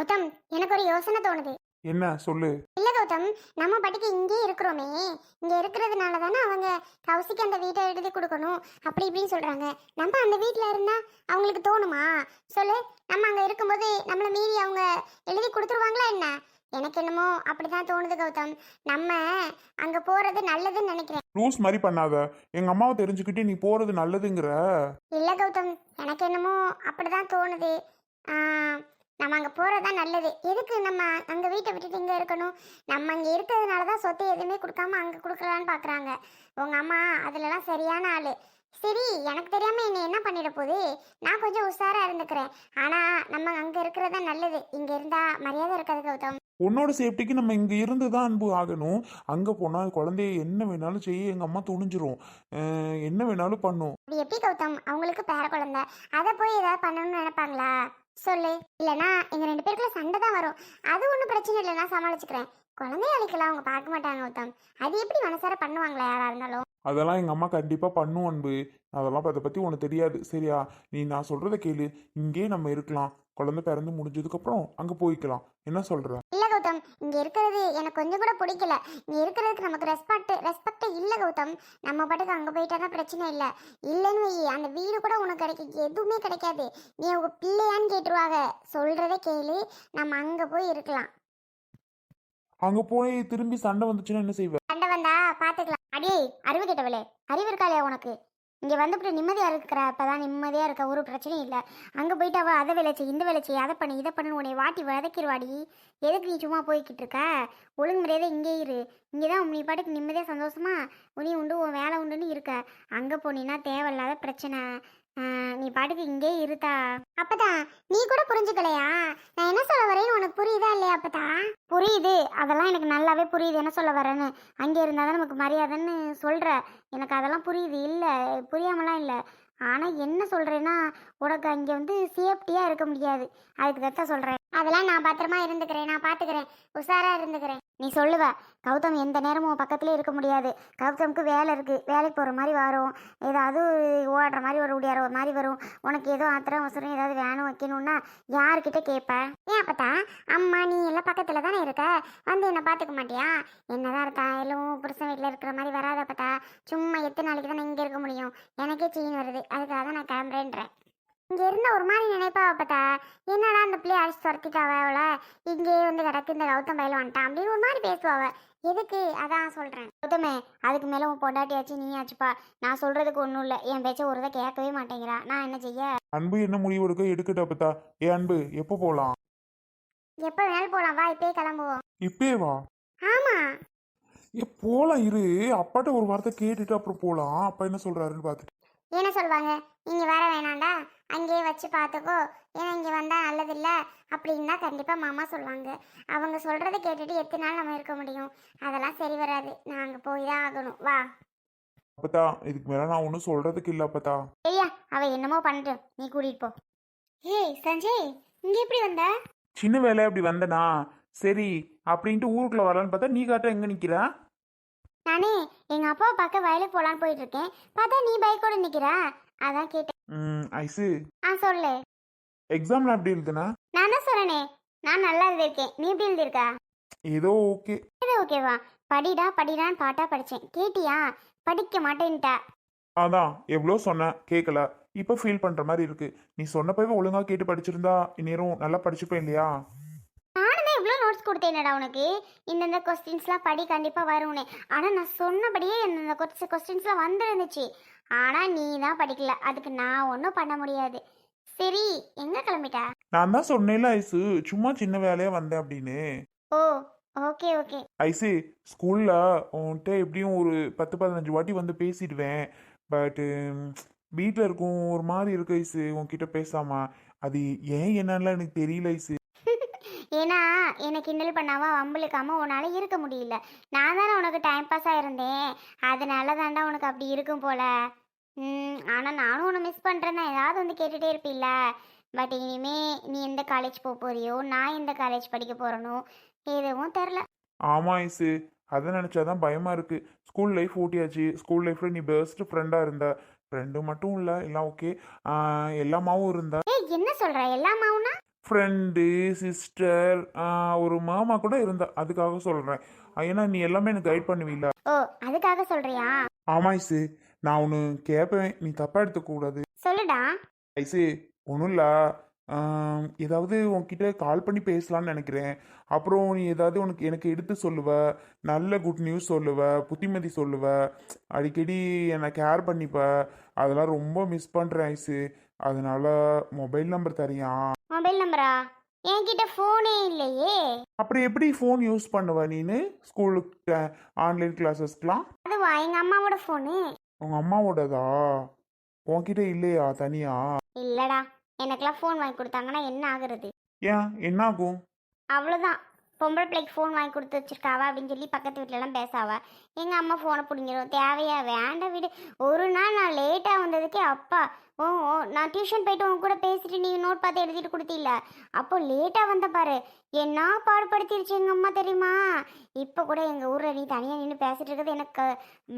கௌதம் எனக்கு ஒரு யோசனை தோணுது. என்ன? சொல்லு. இல்ல கௌதம் நம்ம பாட்டுக்கு இங்கே இருக்கிறோமே. இங்க இருக்கிறதுனால தானே அவங்க கௌசிக்கு அந்த வீட்டை எழுதி கொடுக்கணும். அப்படி இப்படின்னு சொல்றாங்க. நம்ம அந்த வீட்ல இருந்தா அவங்களுக்கு தோணுமா? சொல்லு. நம்ம அங்க இருக்கும்போது நம்மள மீறி அவங்க எழுதி கொடுத்துருவாங்களா என்ன? எனக்கு என்னமோ அப்படிதான் தோணுது கௌதம். நம்ம அங்க போறது நல்லதுன்னு நினைக்கிறேன். லூஸ் மாதிரி பண்ணாத. எங்க அம்மாவை தெரிஞ்சுக்கிட்டு நீ போறது நல்லதுங்கிற. இல்ல கௌதம் எனக்கு என்னமோ அப்படிதான் தோணுது. ஆ, நம்ம அங்க போறதா நல்லது. எதுக்கு நம்ம அங்க வீட்டை விட்டுட்டு இங்க இருக்கணும்? நம்ம அங்க இருக்கிறதுனால தான் சொத்தை எதுவுமே கொடுக்காம அங்க கொடுக்கலான்னு பாக்குறாங்க. உங்க அம்மா அதுலலாம் சரியான ஆளு. சரி எனக்கு தெரியாம என்ன என்ன பண்ணிட போகுது? நான் கொஞ்சம் உஷாரா இருந்துக்கிறேன். ஆனா நம்ம அங்க இருக்கிறதா நல்லது. இங்க இருந்தா மரியாதை இருக்காது கௌதம். உன்னோட சேஃப்டிக்கு நம்ம இங்க இருந்து தான் அன்பு ஆகணும். அங்க போனா குழந்தைய என்ன வேணாலும் செய்ய எங்க அம்மா துணிஞ்சிரும். என்ன வேணாலும் பண்ணும். எப்படி கௌதம்? அவங்களுக்கு பேர குழந்தை அதை போய் ஏதாவது பண்ணணும்னு நினைப்பாங்களா? சொல்லு. இல்லனா எங்க ரெண்டு பேருக்குள்ள சண்டை தான் வரும். அது ஒன்றும் பிரச்சனை இல்லை. நான் சமாளிச்சுக்கிறேன். குழந்தைய அழிக்கலாம். அவங்க பார்க்க மாட்டாங்க கௌதம் அது எப்படி மனசார பண்ணுவாங்களா? யாரா இருந்தாலும். அதெல்லாம் எங்க அம்மா கண்டிப்பா பண்ணும் அன்பு. அதெல்லாம் அதை பத்தி உனக்கு தெரியாது. சரியா? நீ நான் சொல்றத கேளு. இங்கேயே நம்ம இருக்கலாம். குழந்தை பிறந்து முடிஞ்சதுக்கு அப்புறம் அங்க போய்க்கலாம். என்ன சொல்ற? கௌதம். இங்க இருக்கிறது எனக்கு கொஞ்சம் கூட பிடிக்கல. இங்க இருக்கிறதுக்கு நமக்கு ரெஸ்பெக்ட் ரெஸ்பெக்ட் இல்ல கௌதம். நம்ம பாட்டுக்கு அங்க போயிட்டா பிரச்சனை இல்ல. இல்லைன்னு வை அந்த வீடு கூட உனக்கு கிடைக்கும் எதுவுமே கிடைக்காது. நீ உங்க பிள்ளையான்னு கேட்டுருவாங்க. சொல்றதை கேளு. நம்ம அங்க போய் இருக்கலாம். அங்க போய் திரும்பி சண்டை வந்துச்சுன்னா என்ன செய்வ? சண்டை வந்தா பாத்துக்கலாம். அடியே அறிவு கெட்டவளே. அறிவு இருக்காளே உனக்கு. இங்கே வந்து அப்புறம் நிம்மதியாக இருக்கிற. அப்பதான் நிம்மதியாக இருக்க. ஒரு பிரச்சனையும் இல்லை. அங்கே போயிட்டு அவள் அதை விளைச்சி இந்த விளைச்சி அதை பண்ணு இதை பண்ணு உன்னை வாட்டி வதக்கிடுவாடி எதுக்கு நீ சும்மா போய்கிட்டு இருக்க? ஒழுங்கு இங்கே இரு. இங்கே தான் நீ பாட்டுக்கு நிம்மதியாக சந்தோஷமா உனி உண்டு உன் வேலை உண்டுன்னு இருக்க. அங்கே போனீன்னா தேவையில்லாத பிரச்சனை. நீ பாட்டுக்கு இங்கே இருத்தா அப்பதான் நீ கூட புரிஞ்சுக்கலையா? நான் என்ன சொல்ல வரேன்னு உனக்கு புரியுதா இல்லையா அப்பதா புரியுது. அதெல்லாம் எனக்கு நல்லாவே புரியுது. என்ன சொல்ல வரேன்னு. அங்கே இருந்தால் தான் நமக்கு மரியாதைன்னு சொல்கிற எனக்கு அதெல்லாம் புரியுது. இல்லை புரியாமலாம் இல்லை. ஆனால் என்ன சொல்கிறேன்னா உனக்கு அங்கே வந்து சேஃப்டியாக இருக்க முடியாது. அதுக்கு தான் சொல்கிறேன் அதெல்லாம் நான் பத்திரமா இருந்துக்கிறேன் நான் பார்த்துக்கிறேன் உஷாராக இருந்துக்கிறேன். நீ சொல்லுவ கௌதம் எந்த நேரமும் உன் பக்கத்துலேயே இருக்க முடியாது. கௌதமுக்கு வேலை இருக்குது வேலைக்கு போகிற மாதிரி வரும். ஏதாவது ஓடுற மாதிரி ஒரு உடையார ஒரு மாதிரி வரும். உனக்கு ஏதோ ஆத்திரம் அவசரம் ஏதாவது வேணும் வைக்கணும்னா யார்கிட்ட கேட்ப ஏன் அப்பத்தா? அம்மா நீ எல்லாம் பக்கத்தில் தானே இருக்க? வந்து என்னை பார்த்துக்க மாட்டியா? என்னதான் இருக்கா எல்லாம் புருஷன் வீட்டில் இருக்கிற மாதிரி வராத பார்த்தா சும்மா எத்தனை நாளைக்கு தான் இங்கே இருக்க முடியும். எனக்கே சீன் வருது. அதுக்காக தான் நான் கிளம்புறேன்றேன். இங்கே இருந்த ஒரு மாதிரி நினைப்பா பார்த்தா என்னடா அந்த பிள்ளைய அடிச்சு துரத்திட்டாவ அவளை? இங்கே வந்து கிடக்கு இந்த கௌதம் பயில வந்துட்டான் அப்படின்னு ஒரு மாதிரி பேசுவாவ. எதுக்கு? அதான் சொல்கிறேன் கௌதமே அதுக்கு மேலே உன் பொண்டாட்டியாச்சு நீ ஆச்சுப்பா நான் சொல்கிறதுக்கு ஒன்றும் இல்லை. என் பேச்ச ஒரு இதை கேட்கவே மாட்டேங்கிறா. நான் என்ன செய்ய? அன்பு என்ன முடிவு எடுக்க? எடுக்கட்டா பத்தா ஏ அன்பு எப்போ போலாம்? எப்போ வேணாலும் போகலாம் வா இப்பயே கிளம்புவோம். இப்பே வா? ஆமாம் ஏ போலாம் இரு. அப்பாட்ட ஒரு வார்த்தை கேட்டுட்டு அப்புறம் போலாம். அப்பா என்ன சொல்றாருன்னு பார்த்துட்டு என்ன சொல்லுவாங்க இங்கே வர வேணாண்டா. அங்கேயே வச்சு பார்த்துக்கோ ஏன்னா இங்கே வந்தால் நல்லதில்ல. அப்படின்னா கண்டிப்பாக மாமா சொல்லுவாங்க அவங்க சொல்கிறத கேட்டுட்டு எத்தனை நாள் நம்ம இருக்க முடியும்? அதெல்லாம் சரி வராது. நான் அங்கே போய் தான் ஆகணும். வா. அப்பத்தா இதுக்கு மேல நான் ஒன்றும் சொல்றதுக்கு இல்லை அப்பத்தா. ஐயா அவ என்னமோ பண்ணட்டும். நீ கூட்டிகிட்டு போ. ஏய் சஞ்சய் இங்கே எப்படி வந்த? சின்ன வேலை அப்படி வந்தனா? சரி அப்படின்ட்டு ஊருக்குள்ள வரலான்னு பார்த்தா நீ காட்ட எங்க நிக்கிற? நானே எங்கள் அப்பாவை பார்க்க வயலுக்கு போகலான்னு போயிட்டு இருக்கேன் பார்த்தா நீ பைக்கோட நிற்கிற அதான் கேட்டேன். ம் ஐசு ஆ சொல்லு. எக்ஸாம்ல எப்படி இருக்குண்ணா நான் தான் சொல்கிறேனே நான் நல்லா எழுதியிருக்கேன் நீ எப்படி எழுதியிருக்கா ஏதோ ஓகே இது ஓகேவா படிடா படிடான்னு பாட்டா படிச்சேன். கேட்டியா? படிக்க மாட்டேன்ட்டா. அதான் எவ்வளோ சொன்னேன். கேட்கல இப்போ ஃபீல் பண்ற மாதிரி இருக்கு. நீ சொன்னப்பவே ஒழுங்கா கேட்டு படிச்சிருந்தா இந்நேரம் நல்லா படிச்சுப்பேன் இல்லையா? கொடுத்தேனடா உனக்கு? இந்தந்த கொஸ்டின்ஸ்லாம் படி கண்டிப்பாக வரும்னே. ஆனால் நான் சொன்னபடியே இந்தந்த கொஸ்டின்ஸ்லாம் வந்துருந்துச்சு. ஆனால் நீ தான் படிக்கல. அதுக்கு நான் ஒன்றும் பண்ண முடியாது. சரி எங்கே கிளம்பிட்டா? நான் தான் சொன்னேன்ல ஐசு. சும்மா சின்ன வேலையா வந்தேன் அப்படின்னு. ஓ ஓகே ஓகே. ஐசு ஸ்கூல்ல உன்கிட்ட எப்படியும் ஒரு பத்து பதினஞ்சு வாட்டி வந்து பேசிடுவேன். பட்டு வீட்டில் இருக்கும் ஒரு மாதிரி இருக்கு ஐசு. உன்கிட்ட பேசாம. அது ஏன் என்னன்னு எனக்கு தெரியல ஐசு. ஏன்னா என்னை கிண்டல் பண்ணாம வம்பளுக்காம உன்னால் இருக்க முடியல. நான் தானே உனக்கு டைம் பாஸாக இருந்தேன் அதனால தாண்டா உனக்கு அப்படி இருக்கும் போல. ம் ஆனால் நானும் உன்னை மிஸ் பண்ணுறேன் தான். ஏதாவது வந்து கேட்டுகிட்டே இருப்பில்ல. பட் இனிமே நீ எந்த காலேஜ் போக போறியோ நான் எந்த காலேஜ் படிக்க போகிறனோ எதுவும் தெரில. ஆமா ஐசு. அதை நினச்சாதான் பயமா இருக்கு. School life ஓட்டியாச்சு. ஸ்கூல் லைஃப்ல நீ பெஸ்ட் ஃப்ரெண்டாக இருந்த. ஃப்ரெண்டு மட்டும் இல்லை. எல்லாம் ஓகே எல்லாமாவும் இருந்தா. ஏய் என்ன சொல்கிற எல்லாமாவுனா ஃப்ரெண்டு சிஸ்டர் ஒரு மாமா கூட இருந்தா அதுக்காக சொல்கிறேன் ஏன்னா நீ எல்லாமே எனக்கு கைட் பண்ணுவீல்ல. ஓ அதுக்காக சொல்றியா? ஆமா ஐசு. நான் ஒன்று கேட்பேன் நீ தப்பாக எடுத்துக்கூடாது சொல்லுடா. ஐசு ஒன்றும் இல்லை. ஏதாவது உன்கிட்ட கால் பண்ணி பேசலாம்னு நினைக்கிறேன். அப்புறம் நீ ஏதாவது உனக்கு எனக்கு எடுத்து சொல்லுவ. நல்ல குட் நியூஸ் சொல்லுவ. புத்திமதி சொல்லுவ. அடிக்கடி என்னை கேர் பண்ணிப்ப. அதெல்லாம் ரொம்ப மிஸ் பண்ணுறேன் ஐசு. அதனால மொபைல் நம்பர் தரியா? மொபைல் நம்பரா என்கிட்ட ஃபோனே இல்லையே. அப்புறம் எப்படி ஃபோன் யூஸ் பண்ணுவ நீனு? ஸ்கூலுக்கு ஆன்லைன் கிளாஸஸ்க்கெலாம் அதுவா? எங்க அம்மாவோட ஃபோனு உங்கள் அம்மாவோடதா? உன்கிட்ட இல்லையா தனியா? இல்லடா. எனக்கெல்லாம் ஃபோன் வாங்கி கொடுத்தாங்கன்னா என்ன ஆகுறது? ஏன்? என்ன ஆகும் அவ்வளோதான் பொம்பளை பிள்ளைக்கு ஃபோன் வாங்கி கொடுத்து வச்சிருக்காவா அப்படின்னு சொல்லி பக்கத்து வீட்டிலலாம் பேசாவா? எங்கள் அம்மா ஃபோனை பிடிங்கிடும் தேவையா? வேண்டாம் வீடு. ஒரு நாள் நான் லேட்டாக வந்ததுக்கே அப்பா ஓ ஓ நான் டியூஷன் போயிட்டு உன் கூட பேசிட்டு நீங்கள் நோட் பார்த்து எழுதிட்டு கொடுத்தில அப்போ லேட்டாக வந்த பாரு. என்ன பாடுபடுத்திருச்சு எங்கள் அம்மா தெரியுமா? இப்போ கூட எங்கள் ஊரில் நீ தனியாக நின்று பேசிட்டு இருக்கிறது எனக்கு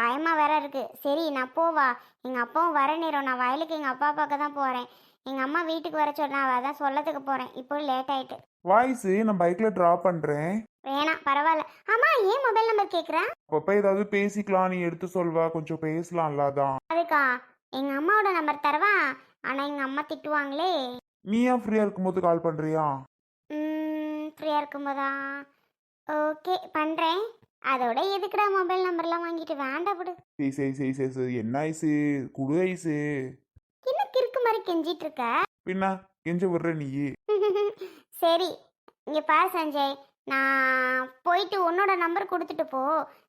பயமாக வேற இருக்குது சரி நான் போவா. எங்கள் அப்பாவும் வர நேரம். நான் வயலுக்கு எங்கள் அப்பா பார்க்க தான் போகிறேன் எங்கள் அம்மா வீட்டுக்கு வர சொன்னா அதான் சொல்லத்துக்கு போகிறேன் இப்போ லேட் ஆயிட்டு. வாய்ஸு நான் பைக்கில் ட்ராப் பண்ணுறேன் வேணாம் பரவாயில்ல. ஆமா ஏன் மொபைல் நம்பர் கேக்குறேன் அப்பப்போ ஏதாவது பேசிக்கலாம் நீ எடுத்து சொல்வ கொஞ்சம் பேசலாம்ல அதான். அதுக்கா எங்க அம்மாவோட நம்பர் தரவா? ஆனா எங்க அம்மா திட்டுவாங்களே. நீ ஏன் ஃப்ரீயாக இருக்கும்போது கால் பண்ணுறியா ஃப்ரீயா இருக்கும்போதா? ஓகே பண்றேன். அதோட எதுக்குடா மொபைல் நம்பர்லாம் வாங்கிட்டு? வேண்டாம் விடு. சரி சரி சரி சரி சரி. என்ன ஐஸு? குடு ஐஸு. என்ன கிறுக்கு மாதிரி கெஞ்சிட்டு இருக்க? பின்ன கெஞ்ச விடுற நீ. சரி இங்க பாரு சஞ்சய். நான் போயிட்டு உன்னோட நம்பர் கொடுத்துட்டு போ.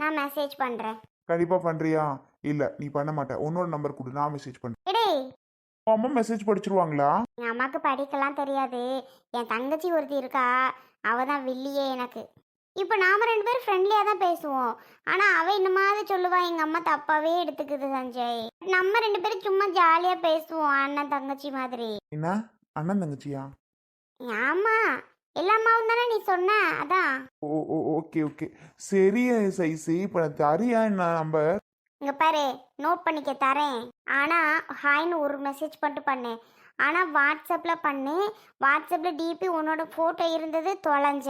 நான் மெசேஜ் பண்றேன். கண்டிப்பாக பண்ணுறியா இல்லை நீ பண்ண மாட்டேன் உன்னோட நம்பர் கொடு நான் மெசேஜ் பண்ணுறேன் எடேய் அம்மா மெசேஜ் படிச்சிருவாங்களா? என் அம்மாவுக்கு படிக்கலாம் தெரியாது. என் தங்கச்சி ஒருத்தி இருக்கா. அவ தான் வில்லியே எனக்கு. இப்போ நாம ரெண்டு பேரும் ஃப்ரெண்ட்லியாக தான் பேசுவோம். ஆனால் அவ இந்த மாதிரி சொல்லுவா எங்கள் அம்மா தப்பாவே எடுத்துக்குது சஞ்சய். நம்ம ரெண்டு பேரும் சும்மா ஜாலியாக பேசுவோம் அண்ணன் தங்கச்சி மாதிரி. என்ன? அண்ணன் தங்கச்சியா? ஆமா எல்லா அம்மாவும் தானே நீ சொன்ன? அதான். Oh oh okay okay. சரி சைஸு இப்போ நான் தரியா என்ன நம்பர் இங்க பாரு நோட் பண்ணிக்க தரேன் ஆனா ஹாய்னு ஒரு மெசேஜ் பண்ணிட்டு பண்ணேன் ஆனா வாட்ஸ்அப்ல பண்ணு. வாட்ஸ்அப்ல டிபி உன்னோட போட்டோ இருந்தது தொலைஞ்ச.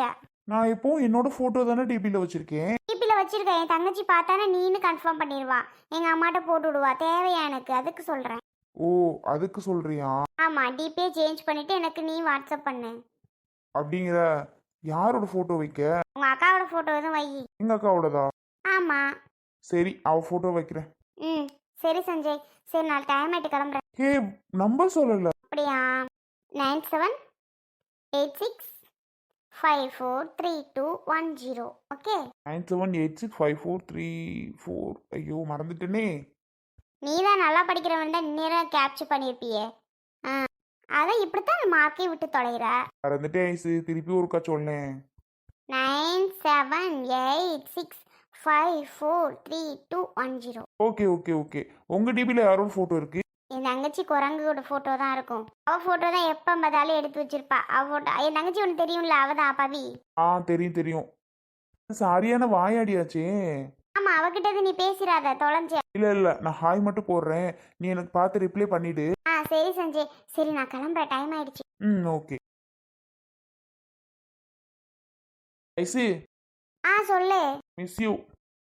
நான் இப்போ என்னோட ஃபோட்டோ தானே டிபியில் வச்சுருக்கேன். டிபியில் வச்சிருக்க. என் தங்கச்சி பார்த்தானே நீனு கன்ஃபார்ம் பண்ணிடுவா. எங்கள் அம்மாட்ட போட்டு விடுவா. தேவையா எனக்கு? அதுக்கு சொல்கிறேன் ஓ அதுக்கு சொல்கிறியா ஆமாம் டிபியை சேஞ்ச் பண்ணிவிட்டு எனக்கு நீ வாட்ஸ்அப் பண்ணு. அப்படிங்கிற யாரோட ஃபோட்டோ வைக்க? உங்கள் அக்காவோட ஃபோட்டோ எதுவும் வை. எங்கள் அக்காவோடதா? ஆமாம் சரி அவ ஃபோட்டோ வைக்கிறேன். ம் சரி சஞ்சய். சரி நாளைக்கு டைம் ஆகிட்டு கிளம்புறேன். ஹே நம்பர் சொல்லல. அப்படியா? Nine seven eight six five four three two one zero okay nine seven eight six five four three four ஐயோ மறந்துட்டேனே. நீ தான் நல்லா படிக்கிறவன் தான் நேரம் கேப்சர் பண்ணியிருப்பியே ஆ அதான் இப்படித்தான் மார்க்கே விட்டு தொலைகிற மறந்துட்டேன் ஐஸு திருப்பி ஒருக்கா சொன்னேன். Nine seven eight six five four three two one zero. Okay okay okay. உங்கள் டிபியில் யாரோட ஃபோட்டோ இருக்கு? என் தங்கச்சி குரங்கோட ஃபோட்டோ தான் இருக்கும். அவ ஃபோட்டோ தான் எப்போ பார்த்தாலும் எடுத்து வச்சிருப்பா. அவ ஃபோட்டோ என் தங்கச்சி ஒன்று தெரியும்ல அவ தான் பவி. ஆ தெரியும் தெரியும். சாரியான வாயாடியாச்சே. ஆமாம் அவகிட்ட நீ பேசிடாத தொலைஞ்ச. இல்லை இல்லை நான் ஹாய் மட்டும் போடுறேன். நீ எனக்கு பார்த்து ரிப்ளை பண்ணிவிடு ஆ சரி சஞ்சய். சரி நான் கிளம்புற டைம் ஆயிடுச்சு. ம் ஓகே ஐஸு ஆ சொல்லு. மிஸ் யூ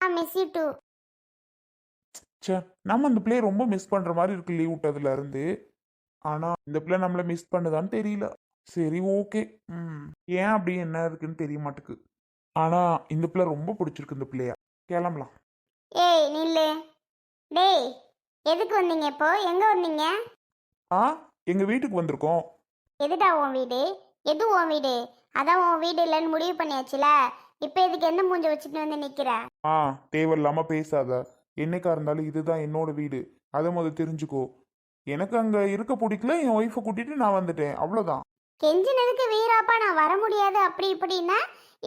ஆ மிஸ் யூ டூ ச்சே நம்ம அந்த பிள்ளைய ரொம்ப மிஸ் பண்ணுற மாதிரி இருக்கு லீவ் விட்டதுல இருந்து. ஆனால் இந்த பிள்ளை நம்மளை மிஸ் பண்ணுதான்னு தெரியல. சரி ஓகே ம் ஏன் அப்படி என்ன இருக்குன்னு தெரிய மாட்டுக்கு. ஆனால் இந்த பிள்ளை ரொம்ப பிடிச்சிருக்கு இந்த பிள்ளைய. கிளம்பலாம். ஏய் நில்லு. டேய் எதுக்கு வந்தீங்க இப்போ? எங்கே வந்தீங்க? ஆ எங்கள் வீட்டுக்கு வந்திருக்கோம். எதுடா உன் வீடு? எது உன் வீடு? அதான் உன் வீடு இல்லைன்னு முடிவு பண்ணியாச்சுல. இப்போ இதுக்கு எந்த மூஞ்ச வச்சுட்டு வந்து நிற்கிற ஆ தேவையில்லாமல் பேசாத. என்னைக்கா இருந்தாலும் இதுதான் என்னோட வீடு. அதை முதல் தெரிஞ்சுக்கோ. எனக்கு அங்கே இருக்க பிடிக்கல என் ஒய்ஃபை கூட்டிட்டு நான் வந்துட்டேன். அவ்வளோதான் கெஞ்சினதுக்கு வீராப்பா நான் வர முடியாது அப்படி இப்படின்னா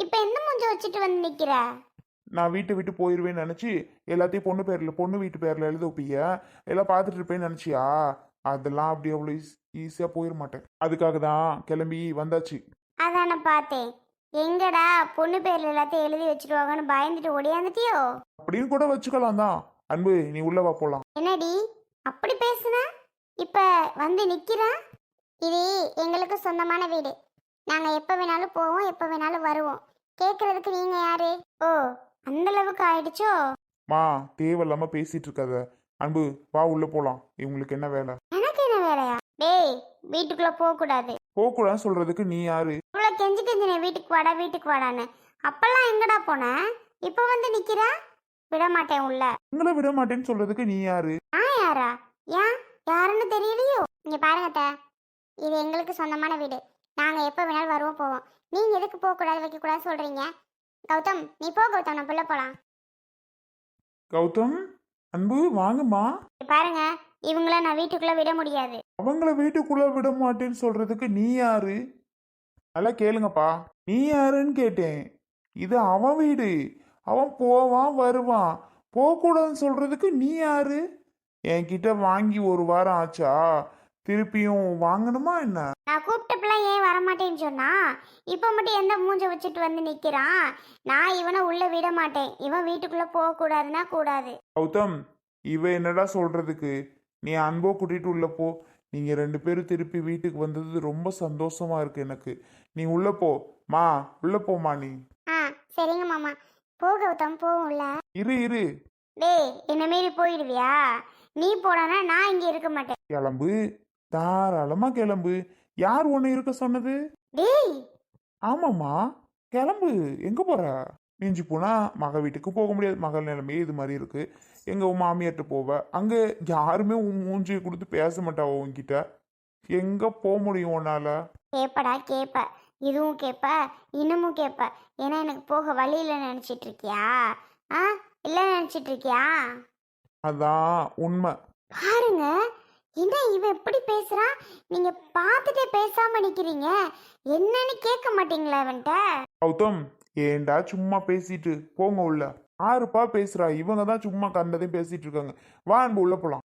இப்போ எந்த மூஞ்ச வச்சுட்டு வந்து நிற்கிற நான் வீட்டை விட்டு போயிடுவேன்னு நினச்சி எல்லாத்தையும் பொண்ணு பேரில் பொண்ணு வீட்டு பேரில் எழுத வைப்பீங்க எல்லாம் பார்த்துட்டு இருப்பேன்னு நினச்சியா? அதெல்லாம் அப்படி அவ்வளோ ஈஸியாக போயிட மாட்டேன். அதுக்காக தான் கிளம்பி வந்தாச்சு. அதானே பார்த்தேன். எங்கடா பொண்ணு பேர்ல எல்லாத்தையும் எழுதி வச்சிருவாங்கன்னு பயந்துட்டு ஓடியாந்துட்டியோ? அப்படின்னு கூட வச்சுக்கலாம் தான். அன்பு நீ உள்ள வா போலாம். என்னடி? அப்படி பேசுன? இப்ப வந்து நிக்கிற? இது எங்களுக்கு சொந்தமான வீடு. நாங்க எப்ப வேணாலும் போவோம் எப்ப வேணாலும் வருவோம். கேக்குறதுக்கு நீங்க யாரு? ஓ அந்த அளவுக்கு ஆயிடுச்சோ? மா தேவையில்லாம பேசிட்டு இருக்காத அன்பு வா உள்ள போலாம். இவங்களுக்கு என்ன வேலை? எனக்கு என்ன வேலையா? டேய் வீட்டுக்குள்ள போக கூடாது போகக்கூடாதுன்னு சொல்றதுக்கு நீ யாரு? இவ்வளவு கெஞ்சி கெஞ்சினே வீட்டுக்கு வாடா வீட்டுக்கு வாடான்னு. அப்பெல்லாம் எங்கடா போன? இப்ப வந்து நிக்கிற? விட மாட்டேன் உள்ள. உங்களை விட மாட்டேன்னு சொல்றதுக்கு நீ யாரு? நான் யாரா? ஏன்? யாருன்னு தெரியலையோ? இங்க பாருங்க அத்தை. இது எங்களுக்கு சொந்தமான வீடு. நாங்க எப்ப வேணாலும் வருவோம் போவோம். நீங்க எதுக்கு போக கூடாது வைக்க கூடாது சொல்றீங்க? கௌதம் நீ போ கௌதம் நம்ம புள்ள போலாம். கௌதம் அன்பு வாங்கம்மா. பாருங்க இவங்கள நான் வீட்டுக்குள்ள விட முடியாது. அவங்கள வீட்டுக்குள்ள விட மாட்டேன்னு சொல்றதுக்கு நீ யாரு? நல்லா கேளுங்கப்பா. நீ யாருன்னு கேட்டேன். இது அவன் வீடு. அவன் போவான் வருவான். போகக்கூடாதுன்னு சொல்றதுக்கு நீ யாரு? என்கிட்ட வாங்கி ஒரு வாரம் ஆச்சா? திருப்பியும் வாங்கணுமா என்ன? நான் கூப்பிட்டப்பெல்லாம் ஏன் வரமாட்டேன்னு சொன்னா இப்போ மட்டும் எந்த மூஞ்ச வச்சுட்டு வந்து நிக்கிறான்? நான் இவனை உள்ள விட மாட்டேன். இவன் வீட்டுக்குள்ள போக கூடாதுன்னா கூடாது. கௌதம் இவ என்னடா சொல்றதுக்கு? நீ அன்போ கூட்டிட்டு உள்ள போ. நீங்க ரெண்டு பேரும் திருப்பி வீட்டுக்கு வந்தது ரொம்ப சந்தோஷமா இருக்கு எனக்கு. நீ உள்ள போ. மா உள்ள போமா நீ. ஆ சரிங்க மாமா. போ கௌதம் போகும்ல இரு இரு. டேய் என்ன மீறி போயிடுவியா? நீ போனா நான் இங்க இருக்க மாட்டேன். கிளம்பு. தாராளமா கிளம்பு. யார் உன்னை இருக்க சொன்னது? டேய்! ஆமாம்மா. கிளம்பு. எங்க போற? மிஞ்சி போனா மக வீட்டுக்கு போக முடியாது. மகள் நிலைமையே இது மாதிரி இருக்கு. எங்க உன் மாமியார்ட்ட போவ. அங்க யாருமே உன் மூஞ்சியை கொடுத்து பேச மாட்டாவோ உன்கிட்ட. எங்க போக முடியும் உன்னால? கேப்படா கேப்ப. இதுவும் கேப்ப இன்னமும் கேப்ப. ஏன்னா எனக்கு போக வழியில நினைச்சிட்டு இருக்கியா? ஆ? இல்ல நினைச்சிட்டு இருக்கியா? அதான் உண்மை. பாருங்க. என்ன இவன் எப்படி பேசுறா? நீங்க பார்த்துட்டே பேசாம நிக்கிறீங்க. என்னன்னு கேட்க மாட்டீங்களா அவன்கிட்ட கௌதம் ஏன்டா சும்மா பேசிட்டு? போங்க உள்ள. யாருப்பா பேசுறா. இவங்க தான் சும்மா கண்டதையும் பேசிட்டு இருக்காங்க. வா அன்பு உள்ள போலாம்.